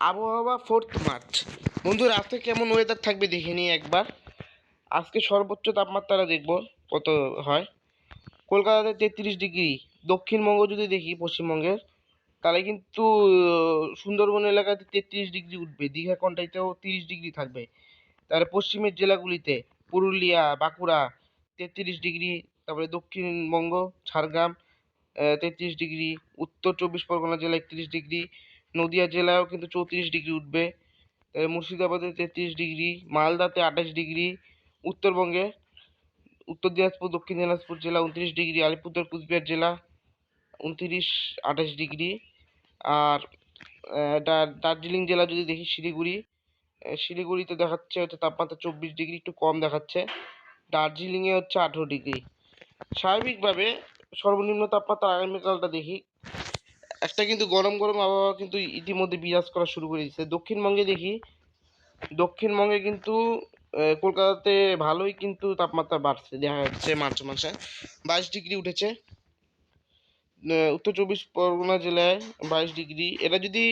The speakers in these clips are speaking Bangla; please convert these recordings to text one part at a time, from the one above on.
আবহাওয়া ফোর্থ মার্চ বন্ধুরা, আজকে কেমন ওয়েদার থাকবে দেখে নিই একবার। আজকে সর্বোচ্চ তাপমাত্রা দেখব কত হয়। কলকাতাতে তেত্রিশ ডিগ্রি, দক্ষিণবঙ্গ যদি দেখি পশ্চিমবঙ্গের, তাহলে কিন্তু, সুন্দরবন এলাকাতে তেত্রিশ ডিগ্রি উঠবে, দীঘা কন্টাইতেও তিরিশ ডিগ্রি থাকবে। তাহলে পশ্চিমের জেলাগুলিতে পুরুলিয়া, বাঁকুড়া তেত্রিশ ডিগ্রি, তারপরে দক্ষিণবঙ্গ, ঝাড়গ্রাম তেত্রিশ ডিগ্রি, উত্তর চব্বিশ পরগনা জেলা একত্রিশ ডিগ্রি নদিয়া জেলায়ও কিন্তু চৌত্রিশ ডিগ্রি উঠবে। মুর্শিদাবাদে তেত্রিশ ডিগ্রি, মালদাতে আঠাশ ডিগ্রি, উত্তরবঙ্গে উত্তর দিনাজপুর, দক্ষিণ দিনাজপুর জেলা উনত্রিশ ডিগ্রি, আলিপুরদুয়ার, কুচবিহার জেলা উনত্রিশ, আঠাশ ডিগ্রি। আর দার্জিলিং জেলা যদি দেখি শিলিগুড়ি শিলিগুড়িতে দেখাচ্ছে হচ্ছে তাপমাত্রা চব্বিশ ডিগ্রি, একটু কম দেখাচ্ছে। দার্জিলিংয়ে হচ্ছে আঠেরো ডিগ্রি। স্বাভাবিকভাবে সর্বনিম্ন তাপমাত্রা আগামীকালটা দেখি একটা কিন্তু গরম গরম আবহাওয়া কিন্তু ইতিমধ্যে বিরাজ করা শুরু করে দিচ্ছে দক্ষিণবঙ্গে দেখি, দক্ষিণবঙ্গে কিন্তু কলকাতাতে ভালোই কিন্তু তাপমাত্রা বাড়ছে, দেখা যাচ্ছে মার্চ মাসে। বাইশ ডিগ্রি উঠেছে। উত্তর চব্বিশ পরগনা জেলায় বাইশ ডিগ্রি। এটা যদি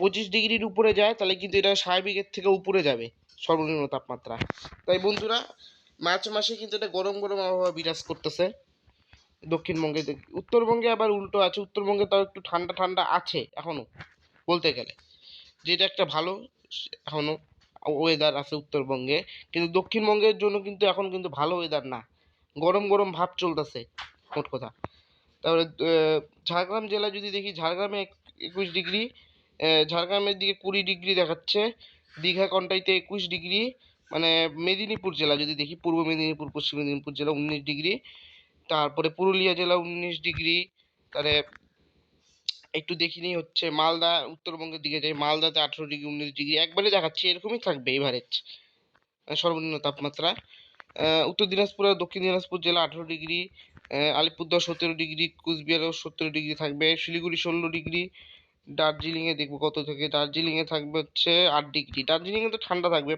পঁচিশ ডিগ্রির উপরে যায়, তাহলে কিন্তু এটা স্বাভাবিকের থেকে উপরে যাবে, সর্বনিম্ন তাপমাত্রা। তাই বন্ধুরা, মার্চ মাসে কিন্তু এটা গরম গরম আবহাওয়া বিরাজ করতেছে। দক্ষিণবঙ্গে উত্তরবঙ্গে আবার উল্টো আছে, উত্তরবঙ্গে তাও একটু ঠান্ডা ঠান্ডা আছে এখনও, বলতে গেলে। যেটা একটা ভালো, স- এখনও ওয়েদার আছে উত্তরবঙ্গে, কিন্তু দক্ষিণবঙ্গের জন্য কিন্তু এখন কিন্তু ভালো ওয়েদার না। গরম গরম ভাব চলতেছে, মোট কথা। তারপরে ঝাড়গ্রাম জেলা যদি দেখি, ঝাড়গ্রামে এক- একুশ ডিগ্রি ঝাড়গ্রামের দিকে কুড়ি ডিগ্রি দেখাচ্ছে, দীঘা কন্টাইতে একুশ ডিগ্রি মানে মেদিনীপুর জেলা যদি দেখি, পূর্ব মেদিনীপুর, পশ্চিম মেদিনীপুর জেলা উনিশ ডিগ্রি তারপরে পুরুলিয়া জেলা উনিশ ডিগ্রি তারে একটু দেখিনি হচ্ছে মালদা, উত্তরবঙ্গের দিকে যাই, মালদাতে আঠেরো ডিগ্রি, উনিশ ডিগ্রি, একবারে দেখাচ্ছি, এরকমই থাকবে এভারেজ সর্বনিম্ন তাপমাত্রা। উত্তর দিনাজপুর আর দক্ষিণ দিনাজপুর জেলা আঠেরো ডিগ্রি আলিপুরদুয়ার সতেরো ডিগ্রি, কুচবিহারেও সতেরো ডিগ্রি থাকবে, শিলিগুড়ি ষোলো ডিগ্রি, দার্জিলিংয়ে দেখব কত থেকে, দার্জিলিংয়ে থাকবে হচ্ছে আট ডিগ্রি, দার্জিলিংয়ে তো ঠান্ডা থাকবে,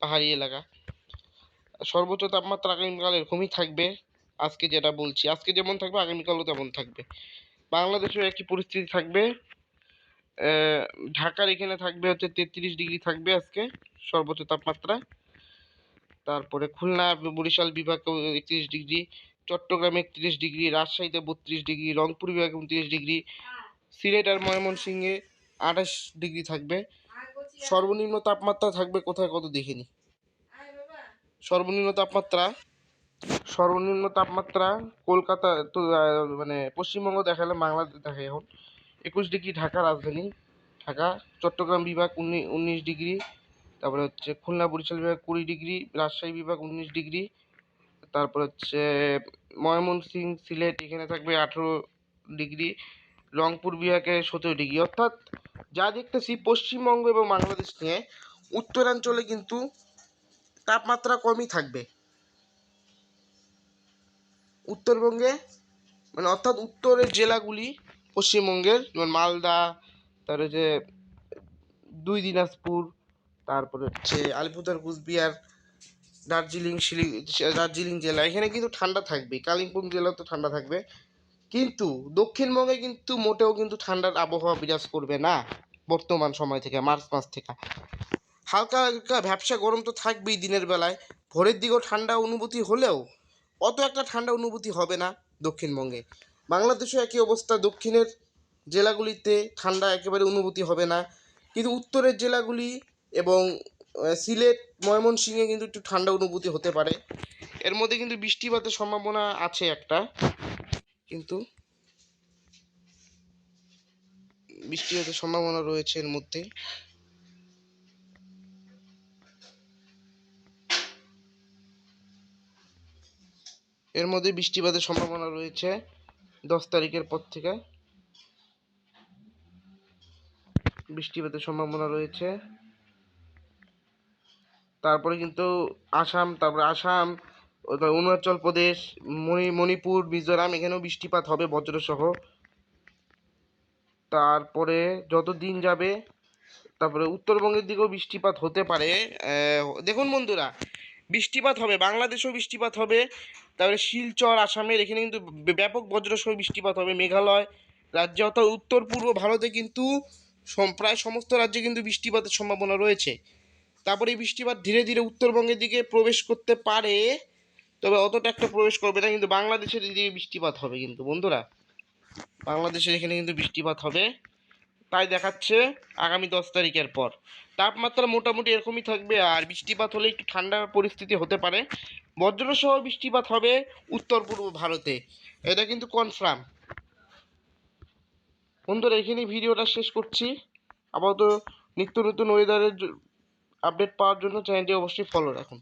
পাহাড়ি এলাকা। সর্বোচ্চ তাপমাত্রা আগামীকাল এরকমই থাকবে। আজকে যেটা বলছি, আজকে যেমন থাকবে, আগামীকালও তেমন থাকবে। বাংলাদেশেও একই পরিস্থিতি থাকবে। ঢাকার এখানে থাকবে হচ্ছে তেত্রিশ ডিগ্রি থাকবে আজকে, সর্বোচ্চ তাপমাত্রা। তারপরে খুলনা, বরিশাল বিভাগে একত্রিশ ডিগ্রি, চট্টগ্রামে একত্রিশ ডিগ্রি, রাজশাহীতে বত্রিশ ডিগ্রি, রংপুর বিভাগে উনত্রিশ ডিগ্রি, সিলেট আর ময়মনসিংহে আঠাশ ডিগ্রি থাকবে। সর্বনিম্ন তাপমাত্রা থাকবে কোথায় কত দেখিনি সর্বনিম্ন তাপমাত্রা সর্বনিম্ন তাপমাত্রা কলকাতা তো মানে পশ্চিমবঙ্গ দেখালে বাংলাদেশ দেখে এখন। একুশ ডিগ্রি ঢাকা রাজধানী, ঢাকা, চট্টগ্রাম বিভাগ উনি, উনিশ ডিগ্রি, তারপরে হচ্ছে খুলনা, বরিশাল বিভাগ কুড়ি ডিগ্রি, রাজশাহী বিভাগ উনিশ ডিগ্রি, তারপর হচ্ছে ময়মনসিংহ সিলেট, এখানে থাকবে আঠেরো ডিগ্রি, রংপুর বিভাগে সতেরো ডিগ্রি। অর্থাৎ যা দেখতেছি পশ্চিমবঙ্গ এবং বাংলাদেশ নিয়ে, উত্তরাঞ্চলে কিন্তু তাপমাত্রা কমই থাকবে। উত্তরবঙ্গে মানে অর্থাৎ উত্তরের জেলাগুলি পশ্চিমবঙ্গের, যেমন মালদা, তারপরে যে দুই দিনাজপুর, তারপরে হচ্ছে আলিপুরদার কুচবিহার, দার্জিলিং, শিলি, দার্জিলিং জেলা। এখানে কিন্তু ঠান্ডা থাকবে, কালিম্পং জেলাও তো ঠান্ডা থাকবে। কিন্তু দক্ষিণবঙ্গে কিন্তু মোটেও কিন্তু ঠান্ডার আবহাওয়া বিরাজ করবে না বর্তমান সময় থেকে, মার্চ মাস থেকে। হালকা হালকা ভ্যাবসা গরম তো থাকবেই দিনের বেলায়। ভোরের দিকেও ঠান্ডা অনুভূতি হলেও অত একটা ঠান্ডা অনুভূতি হবে না দক্ষিণবঙ্গে। বাংলাদেশেও একই অবস্থা, দক্ষিণের জেলাগুলিতে ঠান্ডা একেবারে অনুভূতি হবে না। কিন্তু উত্তরের জেলাগুলি এবং সিলেট, ময়মনসিংহে কিন্তু একটু ঠান্ডা অনুভূতি হতে পারে। এর মধ্যে কিন্তু বৃষ্টিপাতের সম্ভাবনা আছে একটা, কিন্তু বৃষ্টিপাতের সম্ভাবনা রয়েছে এর মধ্যে। এর মধ্যে বৃষ্টিপাতের সম্ভাবনা রয়েছে দশ তারিখের পর থেকে। বৃষ্টিপাতের সম্ভাবনা রয়েছে। তারপরে কিন্তু আসাম, তারপরে আসাম অরুণাচল প্রদেশ, মণি, মণিপুর, মিজোরাম, এখানেও বৃষ্টিপাত হবে বজ্রসহ। তারপরে যত দিন যাবে, তারপরে উত্তরবঙ্গের দিকেও বৃষ্টিপাত হতে পারে। দেখুন বন্ধুরা বৃষ্টিপাত হবে, বাংলাদেশেও বৃষ্টিপাত হবে, তারপরে শিলচর, আসামের এখানে কিন্তু ব্য- ব্যাপক বজ্রসহ বৃষ্টিপাত হবে, মেঘালয় রাজ্যে অর্থাৎ উত্তর পূর্ব ভারতে কিন্তু প্রায় সমস্ত রাজ্যে কিন্তু বৃষ্টিপাতের সম্ভাবনা রয়েছে। তারপরে এই বৃষ্টিপাত ধীরে ধীরে উত্তরবঙ্গের দিকে প্রবেশ করতে পারে, তবে অতটা একটা প্রবেশ করবে না, কিন্তু বাংলাদেশের দিকে বৃষ্টিপাত হবে কিন্তু বন্ধুরা। বাংলাদেশের এখানে কিন্তু বৃষ্টিপাত হবে। তাই দেখাচ্ছে আগামী দশ তারিখের পর। তাপমাত্রা মোটামুটি এরকমই থাকবে, আর বৃষ্টিপাত হলে একটু ঠান্ডা পরিস্থিতি হতে পারে। বজ্রসহ বৃষ্টিপাত হবে উত্তর পূর্ব ভারতে। এটা কিন্তু কনফার্ম বন্ধুরা, এখানেই ভিডিওটা শেষ করছি। আপাতত নিত্য নতুন ওয়েদারের আপডেট পাওয়ার জন্য চ্যানেলটি অবশ্যই ফলো রাখুন।